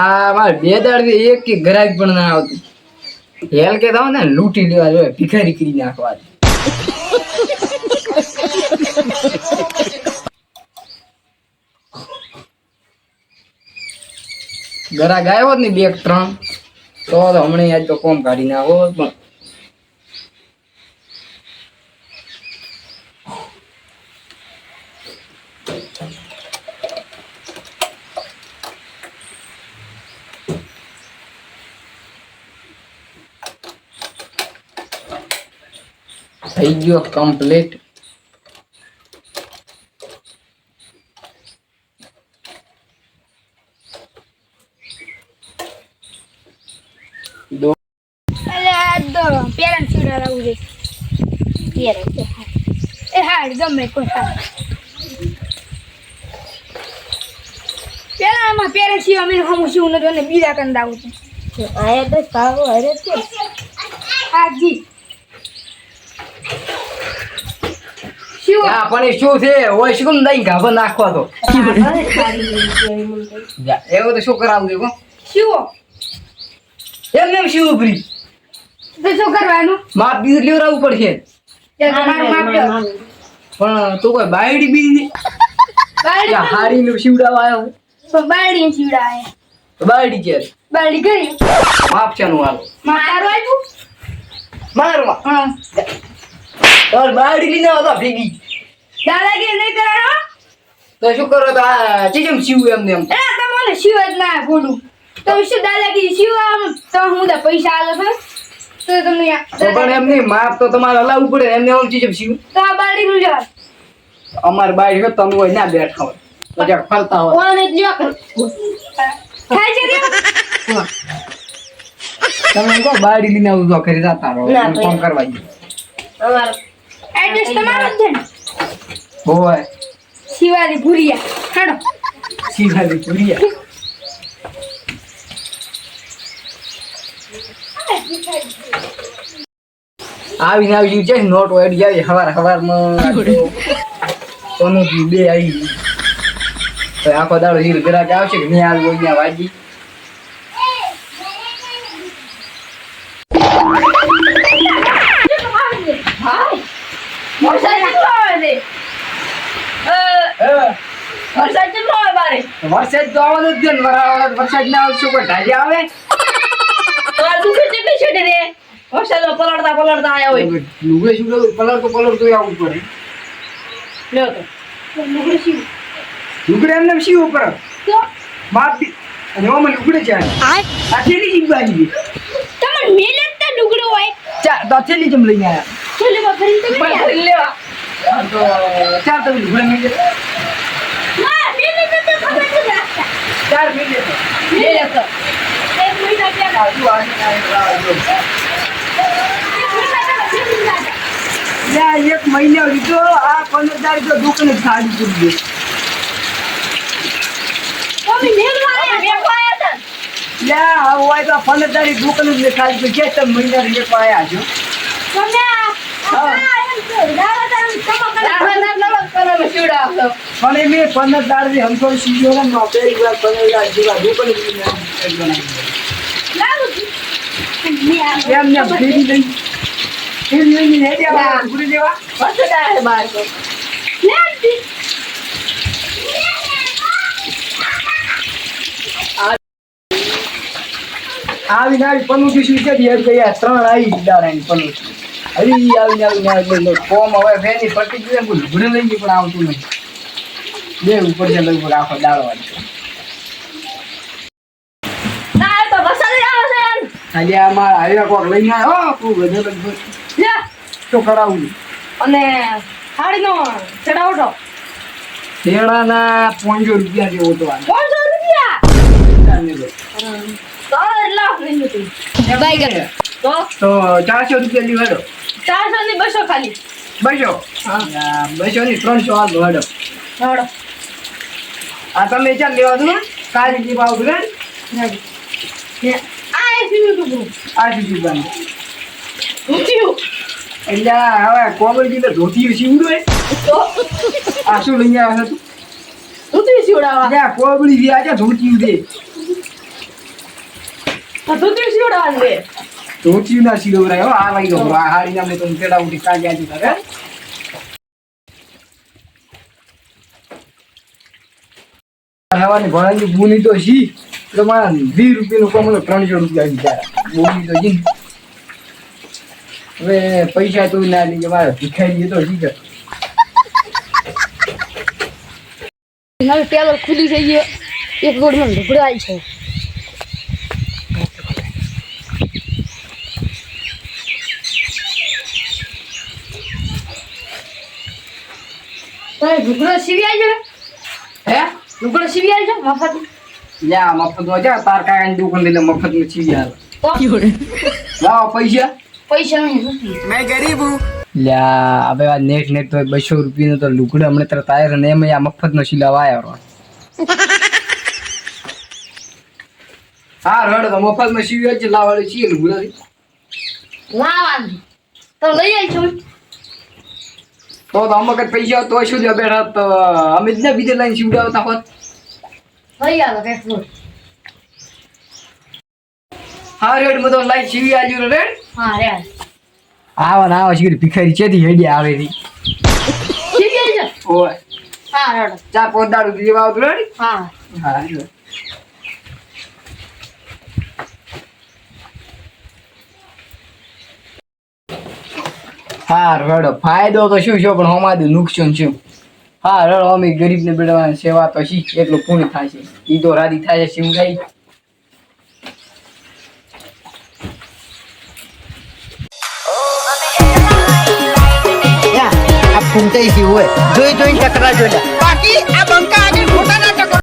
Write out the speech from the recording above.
આ મારે બે દાડથી એક કે ગ્રાહક પણ ના આવતું. હેલ કે થાવ ને લૂંટી લેવા જોઈએ, ભિખારી કરી નાખવા ગરા ગાયો હોત ને બે ત્રણ. તો હમણાં આજ તો કોમ કાઢી નાખો, પણ થઈ ગયો કમ્પ્લીટ દો અલે આ તો પેરેન્ટ્સ જોડે રહું છે પેરેન્ટ્સ એ હાડ ગમે કોઈ હાડ પેલા આમાં પેરેન્ટ્સ સિવાય અમે હમું શું નથી અને બીજા કંદ આવું છે આયા તો સારું હરે છે હાજી શિવ આ પણ એ શું છે? ઓય શું દઈ ગાભા નાખવા તો એવી તો. શું કરાવું દેખો શિવો એમને એમ શું ઉપરી? તો શું કરવાનું? માપ બીજું લેવડાવવું પડશે. પણ તું કોઈ બાયડી બીજી હારી નું શિવડાવવા આવ્યો તો બાયડી તો બાયડી છે. બાયડી ગઈ માપ છે નું હાલો મારું આવ્યું મારવા હા તાર બાયડી લઈને આવતા ભેગી. દાદાગીરી નહીં કરવાનો તો શું કરો તો આ ચીજમ શિવ એમને એમ? એ તમને શિવ જ ના બોલું તો શું દાદાગીરી શિવ આમ? તો હું બધા પૈસા આલો છું? તો તમને તો પણ એમ નહીં માપ તો તમારે હલાવવું પડે એમને એમ ચીજમ શિવ તો આ બાયડીનું લેવા અમાર બાડી હોય તમે હોય ના બેઠા હોય. તો જ્યાં ફરતા હોય. કોણ જ લ્યો કર. છે તમે કહો બાયડી લઈને આવું તો ઘરે જતા રહો ના, કામ કરવા જઈએ અમાર એડ્રેસ તમારું જ છે ને? હોય શિવાજી ભૂરિયા. હેડો આવીને આવી છે નોટ વાળી જાય હવાર હવારમાં. સોનું બે આવી. આખો દાડો હીર ગ્રાહક આવશે કે નહીં આવ્યો અહીંયા વાજી અ, વરસાદ કેટલો આવે બારે? વરસાદ તો આવવાનો જ છે ને વરાળા વરસાદ ના આવે શું કોઈ ઢાજી આવે? તો આ દુખે કેટલી છેટી રે? વરસાદમાં પલળતા પલળતા આયા હોય. લુગડે શું કરું? પલર તો પલર તો આવવું પડે. લ્યો તો. લુગડે એમને શી ઉપર? તો? બાપ અને ઓમાં લુગડે છે આ થેલી જ તમને મેલે જ હોય. ચા તો આ થેલી જેમ લઈને આવ્યા છેલ્લેમાં ફરીને તમે પણ ક્યાં? ફરી લેવા. આ તો ચાર તમે લુગડે મિલે. ચાર મિલે એક મહિના લીધો આ પંદર તારીખ તો દુકાને જ ખાલી કરી દે તમે મેલવા આવ્યા. મેકો આયા હતા ને? યા હવે હોય તો પંદર તારીખ દુકાને ખાલી કે તમે મહિના એક આયા છો તમે આ- આ એમ છે, દાદા તમે ચમક દાદા ના નમક કરવામાં શીવડાવશો. પણ એ મેં પંદર તારીખ સીધો ને વાર પંદર જેવા આ-. એમ ને દેવા આવી પનુટી શું છે? ત્રણ આવી દાડાની પનુટી. આવી આવીને આવી કોમ હવે ફેની પટી બોલ ઘરે લઈ પણ આવતું નહીં બે ઉપર છે આખો દાડો વાળી ના આવે તો વરસાદ જ આવે છે એમ. ખાલી આ મારા હાલ્યા કોક લઈને આવ્યો તું બધે લગભગ. કરાવું અને સાડીનો ચડાવટો શેણાના પાંચસો રૂપિયા જેવો તો ચારસો રૂપિયા ની હેડો ચારસો ની બસો ખાલી. બસો? બસો ની ત્રણસો હાલ આ તમે ચાલ લેવા દો આવું તું આ સુધી બંધ એટલે હવે કોમલજી તો ધોતી સીવડું આ શું લઈને આવ્યો તું? ધોતી સીવડાવવા. કોબડી કોબળી થી આજે ધોતિયું દે તો ધોતી સીવડાવવા દે ધોતિયું ના હો આ હારી નામે તો ઉઠી હવાની ભણાની બુની તો છી તો મારા વીસ રૂપિયાનું કમ તો ત્રણસો રૂપિયા બિચારા બુની તો જી હવે પૈસા તો ના લઈ મારે ભીખાઈ તો જી કે મારું ટેલર ખુલી થઈ ગયો. એક ગોળ મને ઢોકળાય છે. તમે ઢોકળો સીવી આવજો હે? ઢોકળો સીવી આવજો મફત લ્યા મફતમાં જા તાર કાકાની દુકાન મફતમાં છીવી આવે લાવો પૈસા. પૈસા નહીં. લ્યા હવે આ નેટ નેટ તો બસો રૂપિયાનો તો લુગડો હમણાં તરત આવ્યો ને એમ આ મફત નો સિલાવા આવ્યો હા રડ તો મફતમાં સીવી જ લાવવાનું છીએ લુગડા લાવવાનું. તો લઈ આવી તો તો અમુક જ પૈસા તો શું જો બેઠા તો અમે જ ને બીજે લાઈન સીવડાવતા હોત. લઈ આવો કઈ ફૂલ હા રેડ મુ તો લાઈન સીવી આલ્યું ને રેડ. હા રે આવો ના આવા શીખરી ભિખારી ચેથી હેડી આવે રી. સીવી આવજો ઓય. હા રેડ. ચા પોદાડું દાડું દીવા આવતું રેડ? હા. હા રેડ. હા રડો. ફાયદો તો શું છે પણ અમારું નુકસાન શું હા રડો અમે ગરીબને બેડવાની સેવા તો શી એટલું પૂર્ણ થાય છે. ઈ તો રાજી થાય છે શિવગાઈ આ હોય. જોઈ જોઈને ટકરા જોઈ બાકી આ